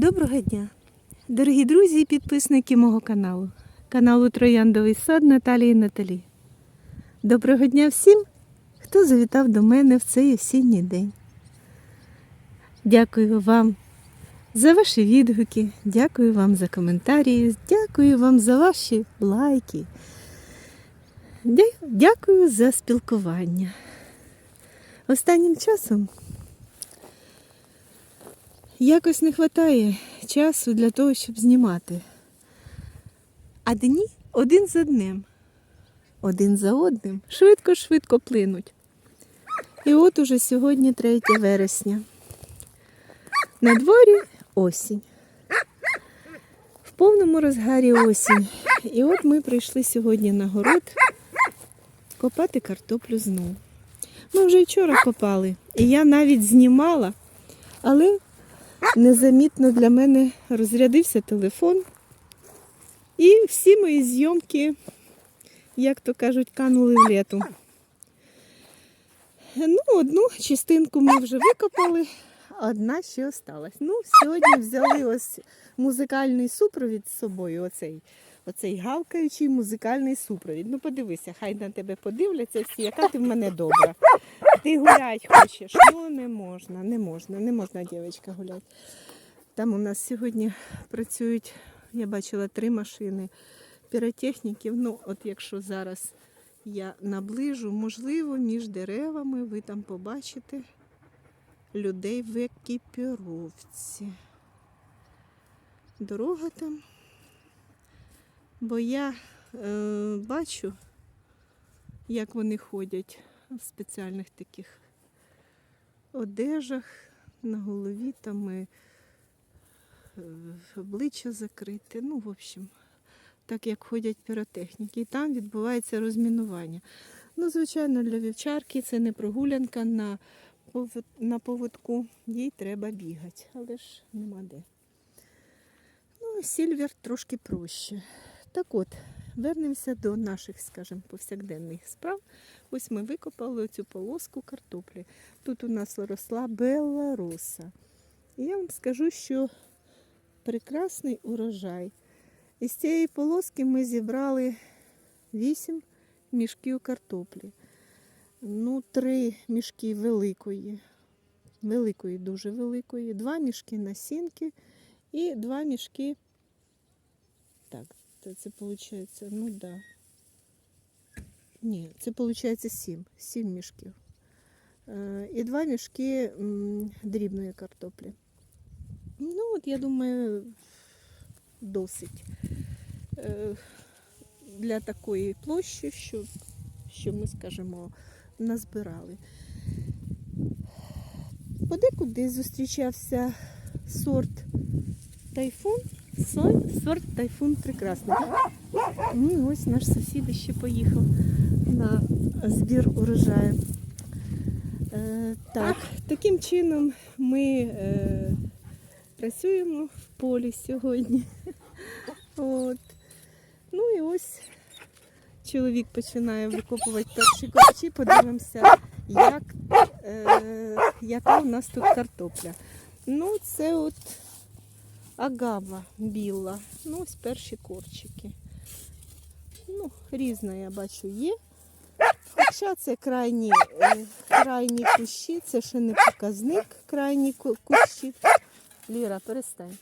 Доброго дня, дорогі друзі і підписники мого каналу, каналу Трояндовий сад Наталії Наталі. Доброго дня всім, хто завітав до мене в цей осінній день. Дякую вам за ваші відгуки, дякую вам за коментарі, дякую вам за ваші лайки. Дякую за спілкування. Останнім часом Якось не вистачає часу для того, щоб знімати. А дні один за днем, один за одним, швидко-швидко плинуть. І от уже сьогодні 3 вересня. На дворі осінь. В повному розгарі осінь. І от ми прийшли сьогодні на город копати картоплю знову. Ми вже вчора копали, і я навіть знімала, але незамітно для мене розрядився телефон. І всі мої зйомки, як то кажуть, канули в літу. Ну, одну частинку ми вже викопали, одна ще осталась. Ну, сьогодні взяли ось музикальний супровід з собою, оцей, оцей гавкаючий музикальний супровід. Ну, подивися, хай на тебе подивляться всі, яка ти в мене добра. Ти гулять хочеш. Ну, не можна, не можна, не можна, дівчинка, гуляти. Там у нас сьогодні працюють, я бачила три машини піротехніків. Ну, от якщо зараз я наближу, можливо, між деревами ви там побачите людей в екіпіровці. Дорога там. Бо я е, бачу, як вони ходять в спеціальних таких одежах, на голові там і, е, обличчя закрите. Ну, в общем, так як ходять піротехніки. І там відбувається розмінування. Ну, звичайно, для вівчарки це не прогулянка на, на поводку, їй треба бігати, але ж нема де. Ну, сільвер трошки проще. Так от, вернемося до наших, скажімо, повсякденних справ. Ось ми викопали цю полоску картоплі. Тут у нас росла беларуса. І я вам скажу, що прекрасний урожай. Із цієї полоски ми зібрали 8 мішків картоплі. Ну, три мішки великої, великої, дуже великої, два мішки насінки і два мішки. Так, це, це виходить, ну да. Ні, це виходить 7. 7 мішків. Е, І два мішки дрібної картоплі. Ну, от я думаю, досить е, для такої площі, що, що ми, скажімо, назбирали. Подекуди зустрічався сорт тайфун. Со- Сорт тайфун прекрасний. Ну, ось наш сусід ще поїхав на збір урожаю. Е, так, таким чином ми е, працюємо в полі сьогодні. От. Ну і ось чоловік починає викопувати перші корчі. Подивимося, як, е, яка у нас тут картопля. Ну, це от агава біла. Ну, ось перші корчики. Ну, різна, я бачу, є. Хоча це крайні, е, крайні кущі, це ще не показник крайні ку- кущі. Ліра, перестань.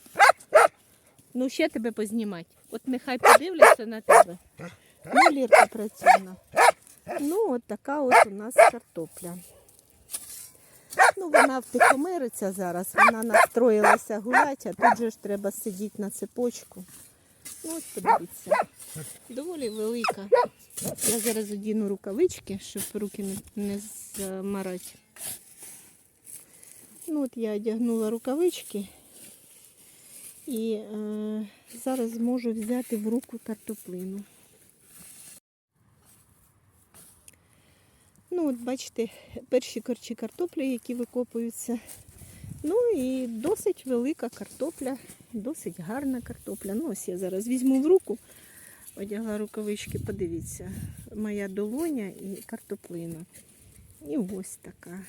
Ну, ще тебе познімати. От нехай подивляться на тебе. Ну, Лірка працює. Ну, от така от у нас картопля. Ну, вона втихомириться зараз, вона настроїлася гуляти, а тут же ж треба сидіти на цепочку. Ну, ось подивіться. Доволі велика. Я зараз одіну рукавички, щоб руки не, не замарати. Ну, от я одягнула рукавички і е, зараз зможу взяти в руку картоплину. Ну, от бачите, перші корчі картоплі, які викопуються. Ну і досить велика картопля, досить гарна картопля. Ну, ось я зараз візьму в руку, одягла рукавички, подивіться, моя долоня і картоплина. І ось така.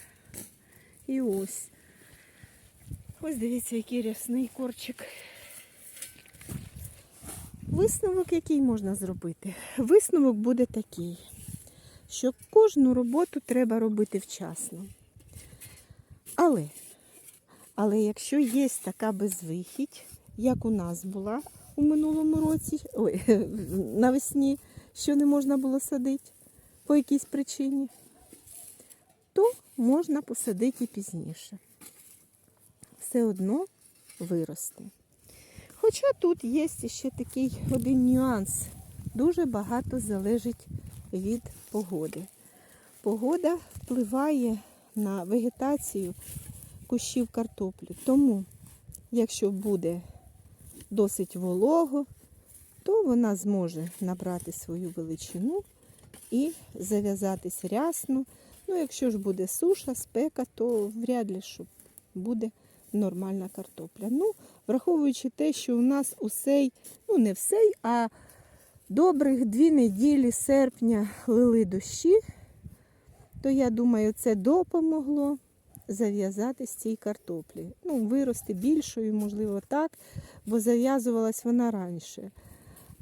І ось. Ось дивіться, який рясний корчик. Висновок, який можна зробити? Висновок буде такий, що кожну роботу треба робити вчасно. Але, але якщо є така безвихідь, як у нас була у минулому році, ой, навесні, що не можна було садити по якійсь причині, то можна посадити і пізніше. Все одно виросте. Хоча тут є ще такий один нюанс. Дуже багато залежить від погоди. Погода впливає на вегетацію кущів картоплі. Тому, якщо буде досить волого, то вона зможе набрати свою величину і зав'язатись рясно. Ну, якщо ж буде суша, спека, то вряд ли що буде нормальна картопля. Ну, враховуючи те, що у нас усей, ну не всей, а добрих дві неділі серпня лили дощі, то я думаю, це допомогло зав'язати з цій картоплі. Ну, вирости більшою, можливо, так, бо зав'язувалась вона раніше.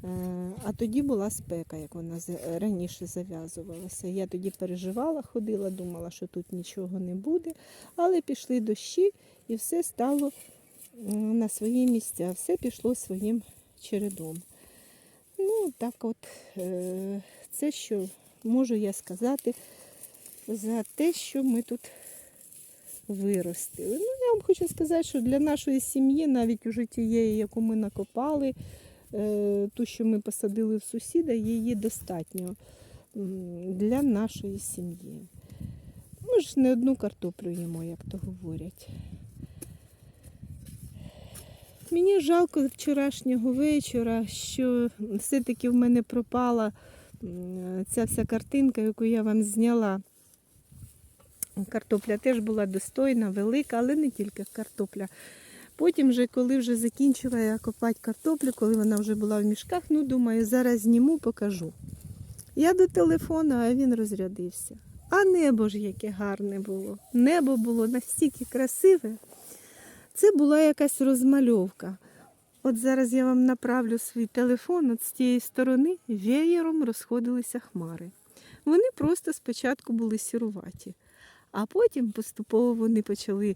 Е, А тоді була спека, як вона раніше зав'язувалася. Я тоді переживала, ходила, думала, що тут нічого не буде, але пішли дощі і все стало на свої місця, все пішло своїм чередом. Ну, так от, е, це що можу я сказати за те, що ми тут виростили. Ну, я вам хочу сказати, що для нашої сім'ї, навіть уже тієї, яку ми накопали, е, ту, що ми посадили в сусіда, її достатньо для нашої сім'ї. Ми ж не одну картоплю їмо, як то говорять. Мені жалко вчорашнього вечора, що все-таки в мене пропала ця вся картинка, яку я вам зняла. Картопля теж була достойна, велика, але не тільки картопля. Потім, вже, коли вже закінчила я копати картоплю, коли вона вже була в мішках, ну думаю, зараз зніму, покажу. Я до телефону, а він розрядився. А небо ж яке гарне було. Небо було настільки красиве. Це була якась розмальовка. От зараз я вам направлю свій телефон, от з тієї сторони веєром розходилися хмари. Вони просто спочатку були сіруваті, а потім поступово вони почали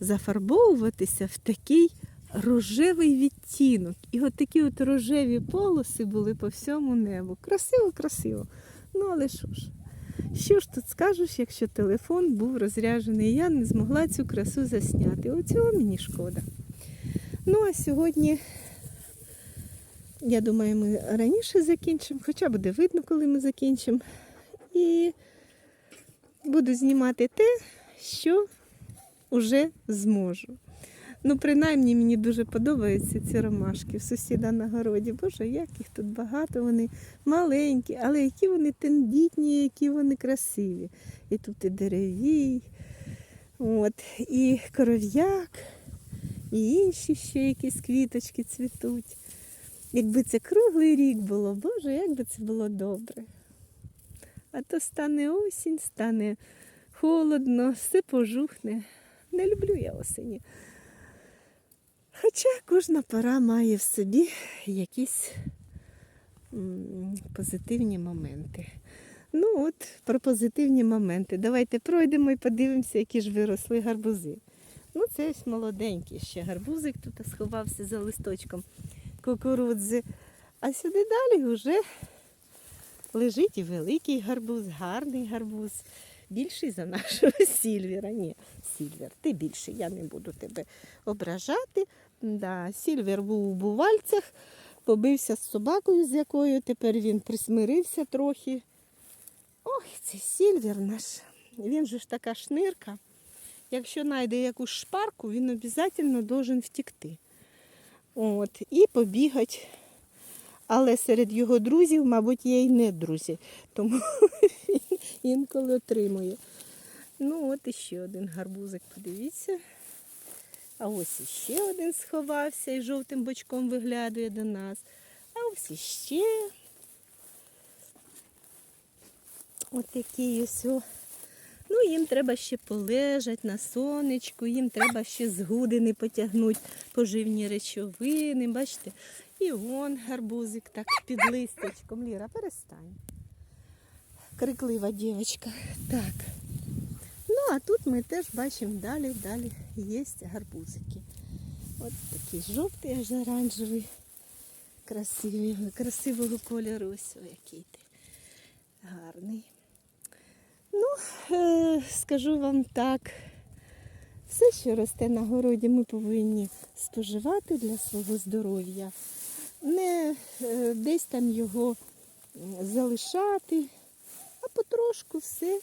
зафарбовуватися в такий рожевий відтінок. І от такі от рожеві полоси були по всьому небу. Красиво, красиво. Ну, але що ж? Що ж тут скажеш, якщо телефон був розряджений, я не змогла цю красу засняти. Оцього мені шкода. Ну, а сьогодні, я думаю, ми раніше закінчимо, хоча буде видно, коли ми закінчимо. І буду знімати те, що вже зможу. Ну, принаймні, мені дуже подобаються ці ромашки в сусіда на городі. Боже, як їх тут багато, вони маленькі, але які вони тендітні, які вони красиві. І тут і деревій, от, і коров'як, і інші ще якісь квіточки цвітуть. Якби це круглий рік було, Боже, як би це було добре. А то стане осінь, стане холодно, все пожухне. Не люблю я осені. Хоча кожна пора має в собі якісь позитивні моменти. Ну от, про позитивні моменти. Давайте пройдемо і подивимося, які ж виросли гарбузи. Ну, це ось молоденький ще гарбузик тут сховався за листочком кукурудзи. А сюди далі вже лежить і великий гарбуз, гарний гарбуз. Більший за нашого Сільвера. Ні, Сільвер, ти більший, я не буду тебе ображати. Да, Сільвер був у бувальцях, побився з собакою, з якою тепер він присмирився трохи. Ой, цей Сільвер наш. Він же ж така шнирка. Якщо знайде якусь шпарку, він обов'язково должен втікти. От, і побігати. Але серед його друзів, мабуть, є й не друзі, тому він інколи отримує. Ну, от іще один гарбузик, подивіться. А ось іще один сховався і жовтим бочком виглядає до нас. А ось іще. От який ось Ну, їм треба ще полежати на сонечку, їм треба ще з гудини потягнути поживні речовини. Бачите? І он гарбузик так під листочком. Ліра, перестань. Криклива дівчинка. Так. А тут ми теж бачимо далі, далі є гарбузики. От такий жовтий, аж оранжевий, красивий, красивого кольору. Ось який ти гарний. Ну, е, скажу вам так, все, що росте на городі, ми повинні споживати для свого здоров'я. Не е, десь там його залишати, а потрошку все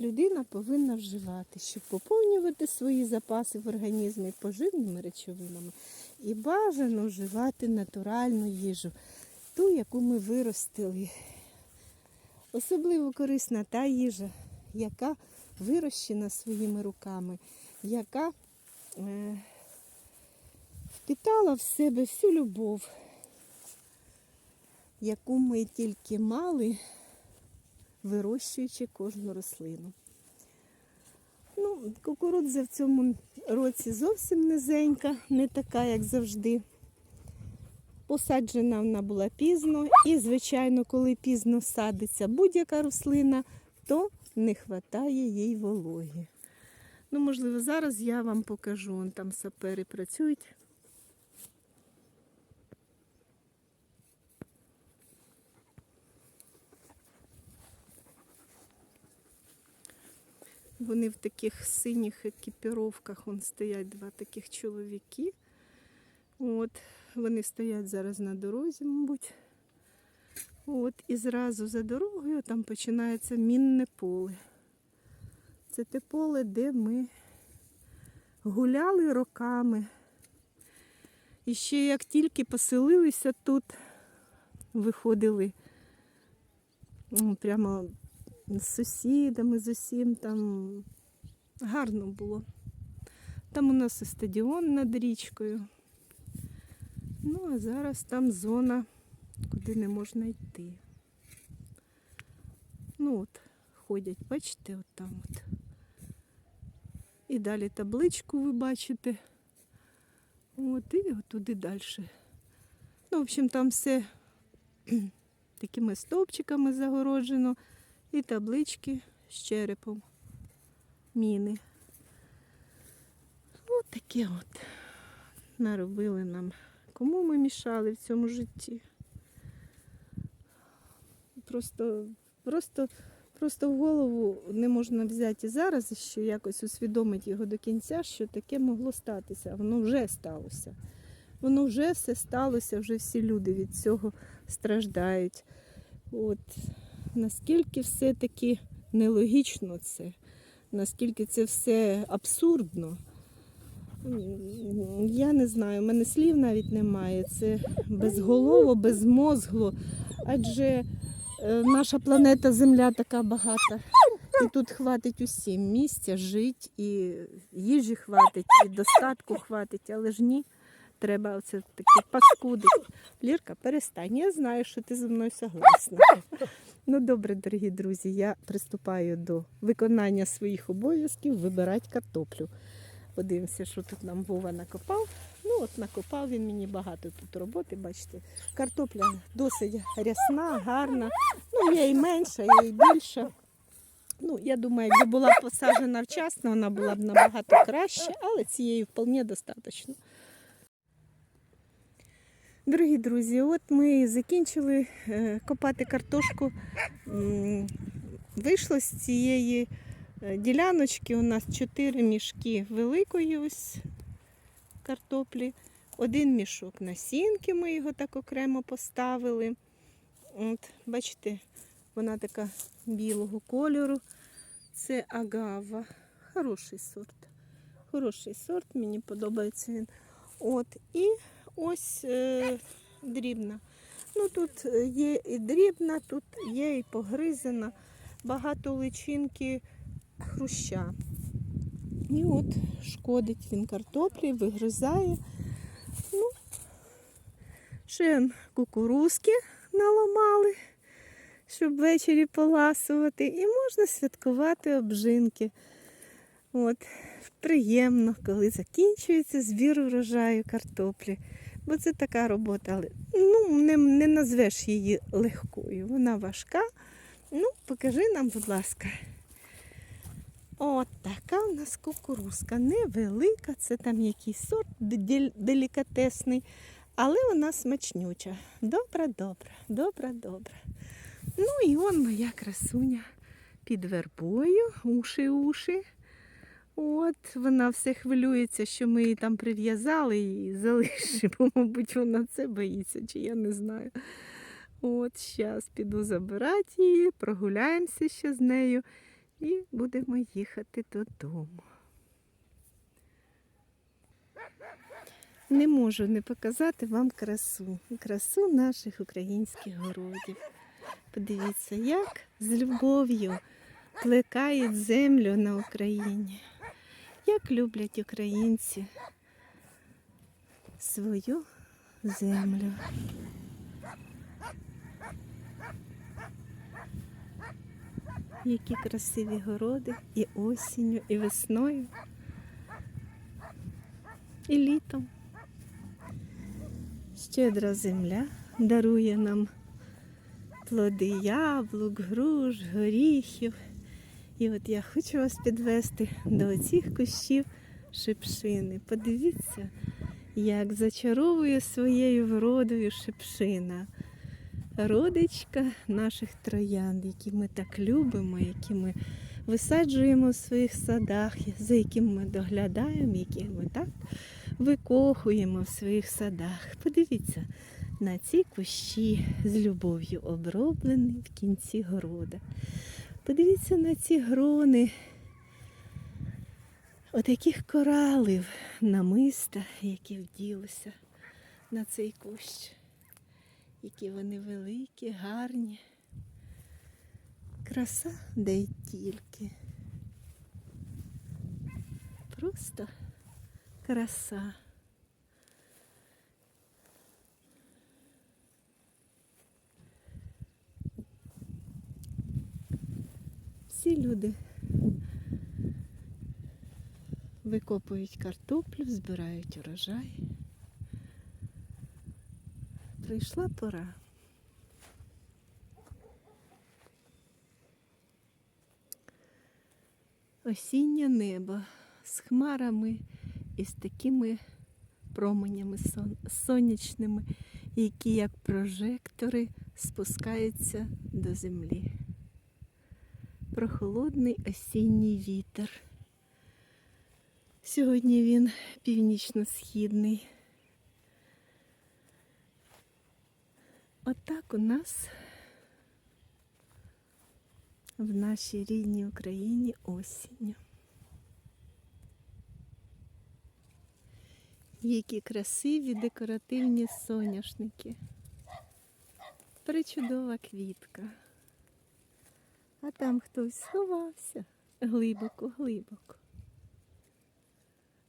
людина повинна вживати, щоб поповнювати свої запаси в організмі поживними речовинами і бажано вживати натуральну їжу, ту, яку ми виростили. Особливо корисна та їжа, яка вирощена своїми руками, яка е, впитала в себе всю любов, яку ми тільки мали, вирощуючи кожну рослину. Ну, кукурудза в цьому році зовсім низенька, не така, як завжди. Посаджена вона була пізно, і, звичайно, коли пізно садиться будь-яка рослина, то не вистачає їй вологи. Ну, можливо, зараз я вам покажу. Вон там сапери працюють. Вони в таких синіх екіпіровках вон стоять два таких чоловіки. От, вони стоять зараз на дорозі, мабуть. От, і зразу за дорогою там починається мінне поле. Це те поле, де ми гуляли роками. І ще як тільки поселилися тут, виходили ну, прямо з сусідами, з усім там гарно було. Там у нас і стадіон над річкою. Ну, а зараз там зона, куди не можна йти. Ну от, ходять, бачите, от там от. І далі табличку ви бачите. От, і от туди далі. Ну, в общем, там все такими стовпчиками загороджено. І таблички з черепом. Міни. От таке от наробили нам. Кому ми мішали в цьому житті? Просто, просто, просто в голову не можна взяти зараз, що якось усвідомити його до кінця, що таке могло статися. Воно вже сталося. Воно вже все сталося, вже всі люди від цього страждають. От наскільки все-таки нелогічно це, наскільки це все абсурдно. Я не знаю, в мене слів навіть немає. Це безголово, безмозгло. Адже е, наша планета Земля така багата. І тут хватить усім місця жити, і їжі хватить, і достатку хватить, але ж ні. Треба оце таке паскудить. Лірка, перестань. Я знаю, що ти зі мною согласна. Ну добре, дорогі друзі, я приступаю до виконання своїх обов'язків вибирати картоплю. Подивимося, що тут нам Вова накопав. Ну от накопав він мені багато тут роботи, бачите. Картопля досить рясна, гарна. Ну, є і менша, є і більша. Ну, я думаю, якби була посаджена вчасно, вона була б набагато краще, але цієї вполне достатньо. Дорогі друзі, от ми закінчили е, копати картошку. Вийшло з цієї е, діляночки у нас 4 мішки великої ось картоплі. Один мішок насінки, ми його так окремо поставили. От, бачите, вона така білого кольору. Це агава. Хороший сорт. Хороший сорт, мені подобається він. От, і ось е, дрібна. Ну тут є і дрібна, тут є і погризена, багато личинки хруща. І от шкодить він картоплі, вигризає. Ну, ще кукурузки наламали. щоб ввечері поласувати. І можна святкувати обжинки. От, приємно, коли закінчується збір урожаю картоплі. Бо це така робота, але ну, не, не назвеш її легкою. Вона важка. Ну, покажи нам, будь ласка. От така у нас кукурузка. Невелика, це там якийсь сорт делікатесний, але вона смачнюча. Добра, добра, добра, добра. Ну і он моя красуня під вербою, уші, уші. От, вона все хвилюється, що ми її там прив'язали і залишимо. Мабуть, вона це боїться, чи я не знаю. От, зараз піду забирати її, прогуляємося ще з нею і будемо їхати додому. Не можу не показати вам красу, красу наших українських городів. Подивіться, як з любов'ю плекають землю на Україні. Як люблять українці свою землю. Які красиві городи і осінню, і весною, і літом. Щедра земля дарує нам плоди яблук, груш, горіхів. І от я хочу вас підвести до оцих кущів шипшини. Подивіться, як зачаровує своєю вродою шипшина. Родичка наших троянд, які ми так любимо, які ми висаджуємо в своїх садах, за якими ми доглядаємо, які ми так викохуємо в своїх садах. Подивіться на ці кущі з любов'ю оброблені в кінці города. Подивіться на ці грони отаких коралів намиста, які вділися на цей кущ. Які вони великі, гарні. Краса де й тільки. Просто краса. Всі люди викопують картоплю, збирають урожай. Прийшла пора. Осіннє небо з хмарами і з такими променями сон- сонячними, які як прожектори спускаються до землі. Прохолодний осінній вітер. Сьогодні він північно-східний. Отак у нас в нашій рідній Україні осінню. Які красиві декоративні соняшники. Причудова квітка. А там хтось сховався глибоко, глибоко.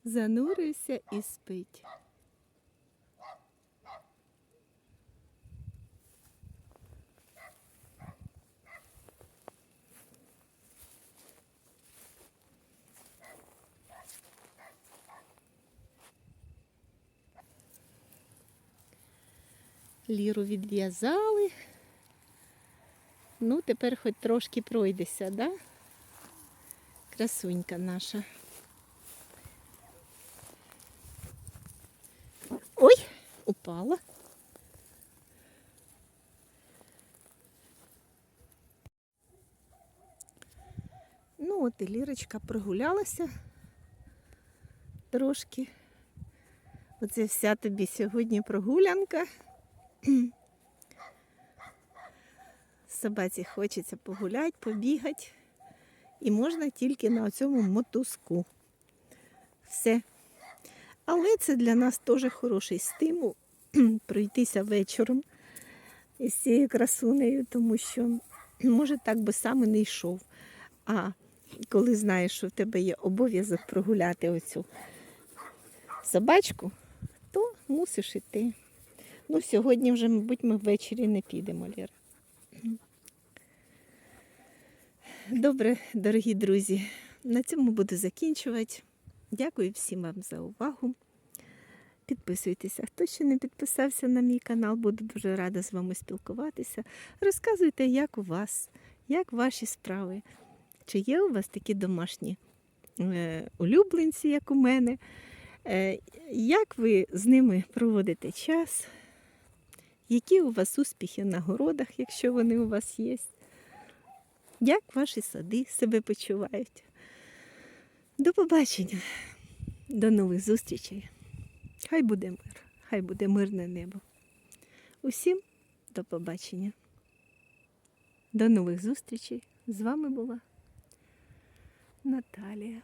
Занурився і спить. Ліру відв'язали. Ну, тепер хоч трошки пройдеся, да? Красунька наша. Ой, упала. Ну, от і Лірочка прогулялася трошки. Оце вся тобі сьогодні прогулянка. Собаці хочеться погуляти, побігати. І можна тільки на цьому мотузку. Все. Але це для нас теж хороший стимул пройтися вечором із цією красунею, тому що, може, так би сам і не йшов. А коли знаєш, що в тебе є обов'язок прогуляти оцю собачку, то мусиш іти. Ну, сьогодні вже, мабуть, ми ввечері не підемо, Ліра. Добре, дорогі друзі. На цьому буду закінчувати. Дякую всім вам за увагу. Підписуйтеся. Хто ще не підписався на мій канал, буду дуже рада з вами спілкуватися. Розказуйте, як у вас, як ваші справи. Чи є у вас такі домашні е, улюбленці, як у мене? Е, як ви з ними проводите час? Які у вас успіхи на городах, якщо вони у вас є? Як ваші сади себе почувають? До побачення, до нових зустрічей. Хай буде мир, хай буде мирне небо. Усім до побачення. До нових зустрічей. З вами була Наталія.